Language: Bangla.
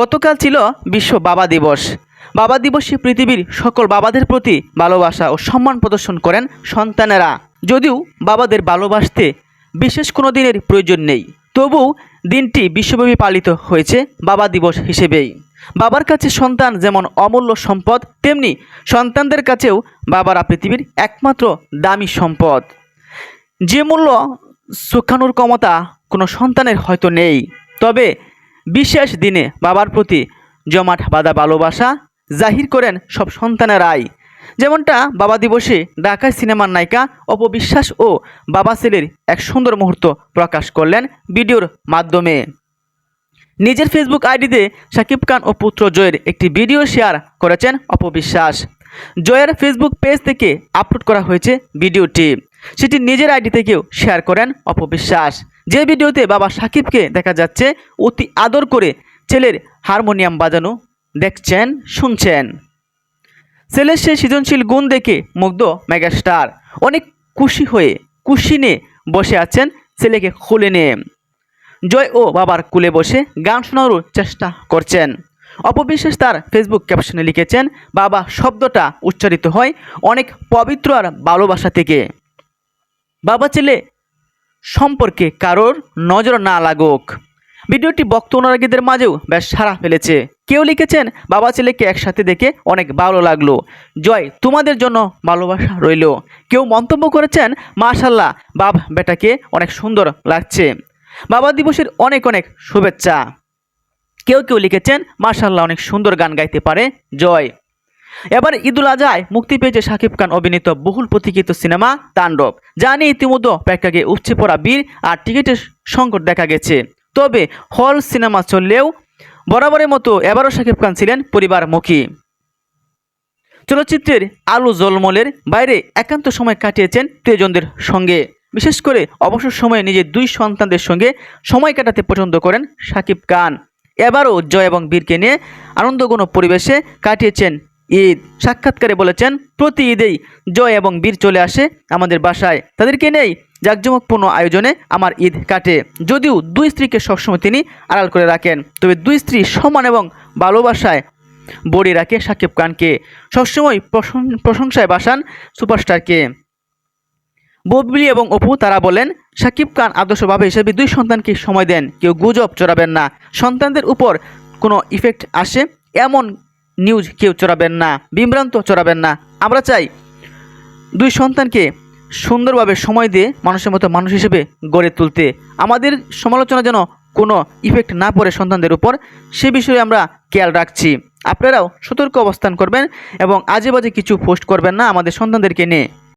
গতকাল ছিল বিশ্ব বাবা দিবস। বাবা দিবসে পৃথিবীর সকল বাবাদের প্রতি ভালোবাসা ও সম্মান প্রদর্শন করেন সন্তানেরা। যদিও বাবাদের ভালোবাসতে বিশেষ কোনো দিনের প্রয়োজন নেই। তবু দিনটি বিশ্বব্যাপী পালিত হয়েছে বাবা দিবস হিসেবেই। বাবার কাছে সন্তান যেমন অমূল্য সম্পদ, তেমনি সন্তানদের কাছেও বাবারা পৃথিবীর একমাত্র দামি সম্পদ। যে মূল্য সুখানুর ক্ষমতা কোনো সন্তানের হয়তো নেই। তবে বিশেষ দিনে বাবার প্রতি জমাট বাঁধা ভালোবাসা জাহির করেন সব সন্তানের সন্তানেরাই। যেমনটা বাবা দিবসে ঢাকায় সিনেমার নায়িকা অপবিশ্বাস ও বাবা ছেলের এক সুন্দর মুহূর্ত প্রকাশ করলেন ভিডিওর মাধ্যমে। নিজের ফেসবুক আইডিতে শাকিব খান ও পুত্র জয়ের একটি ভিডিও শেয়ার করেছেন অপবিশ্বাস। জয়ের ফেসবুক পেজ থেকে আপলোড করা হয়েছে ভিডিওটি। সেটি নিজের আইডি থেকেও শেয়ার করেন অপবিশ্বাস। যে ভিডিওতে বাবা সাকিবকে দেখা যাচ্ছে, অতি আদর করে ছেলের হারমোনিয়াম বাজানো দেখছেন, শুনছেন। ছেলের সে সৃজনশীল গুণ দেখে মুগ্ধ মেগাস্টার। অনেক খুশি হয়ে কুশিনে বসে আছেন ছেলেকে খুলে নিয়ে। জয় ও বাবার কুলে বসে গান শোনারও চেষ্টা করছেন। অপবিশ্বাস তার ফেসবুক ক্যাপশনে লিখেছেন, বাবা শব্দটা উচ্চারিত হয় অনেক পবিত্র আর ভালোবাসা থেকে। বাবা ছেলে, সম্পর্কে কারোর নজর না লাগুক। ভিডিওটি ভক্ত অনুরাগীদের মাঝেও বেশ সাড়া ফেলেছে। কেউ লিখেছেন, বাবা ছেলেকে একসাথে দেখে অনেক ভালো লাগল। জয়, তোমাদের জন্য ভালোবাসা রইল। কেউ মন্তব্য করেছেন মাশাল্লাহ বাপ বেটাকে অনেক সুন্দর লাগছে। বাবা দিবসের অনেক অনেক শুভেচ্ছা। কেউ কেউ লিখেছেন মাশাল্লাহ অনেক সুন্দর গান গাইতে পারে। জয়। এবার ঈদুল আজহায় মুক্তি পেয়েছে শাকিব খান অভিনীত বহুল প্রতীক্ষিত সিনেমা তাণ্ডব, যা নিয়ে ইতিমধ্যে প্রেক্ষাগে উপচে পড়া বীর আর টিকিটের সংকট দেখা গেছে। তবে হল সিনেমা চললেও বরাবরের মতো এবারও শাকিব খান ছিলেন পরিবার পরিবারমুখী। চলচ্চিত্রের আলো জলমলের বাইরে একান্ত সময় কাটিয়েছেন প্রিয়জনদের সঙ্গে। বিশেষ করে অবসর সময়ে নিজের দুই সন্তানদের সঙ্গে সময় কাটাতে পছন্দ করেন শাকিব খান। এবারও জয় এবং বীরকে নিয়ে আনন্দঘন পরিবেশে কাটিয়েছেন ঈদ। সাক্ষাৎকারে বলেছেন, প্রতি ঈদেই জয় এবং বীর চলে আসে আমাদের বাসায়। তাদেরকে নেই? জাঁকজমকপূর্ণ আয়োজনে আমার ঈদ কাটে। যদিও দুই স্ত্রীকে সবসময় তিনি আড়াল করে রাখেন, তবে দুই স্ত্রী সমান এবং ভালোবাসায় বড়ি রাখে সাকিব খানকে। সবসময় প্রশং- প্রশংসায় বাসান সুপারস্টারকে। ববলি এবং অপু তারা বলেন, সাকিব খান আদর্শভাবে হিসেবে দুই সন্তানকে সময় দেন, কেউ গুজব চড়াবেন না। সন্তানদের উপর কোনো ইফেক্ট আসে এমন নিউজ কেউ চড়াবেন না, বিভ্রান্ত চড়াবেন না। আমরা চাই দুই সন্তানকে সুন্দরভাবে সময় দিয়ে মানুষের মতো মানুষ হিসেবে গড়ে তুলতে। আমাদের সমালোচনা যেন কোনো ইফেক্ট না পড়ে সন্তানদের উপর, সে বিষয়ে আমরা খেয়াল রাখছি। আপনারাও সতর্ক অবস্থান করবেন এবং আজে বাজে কিছু পোস্ট করবেন না আমাদের সন্তানদেরকে নিয়ে।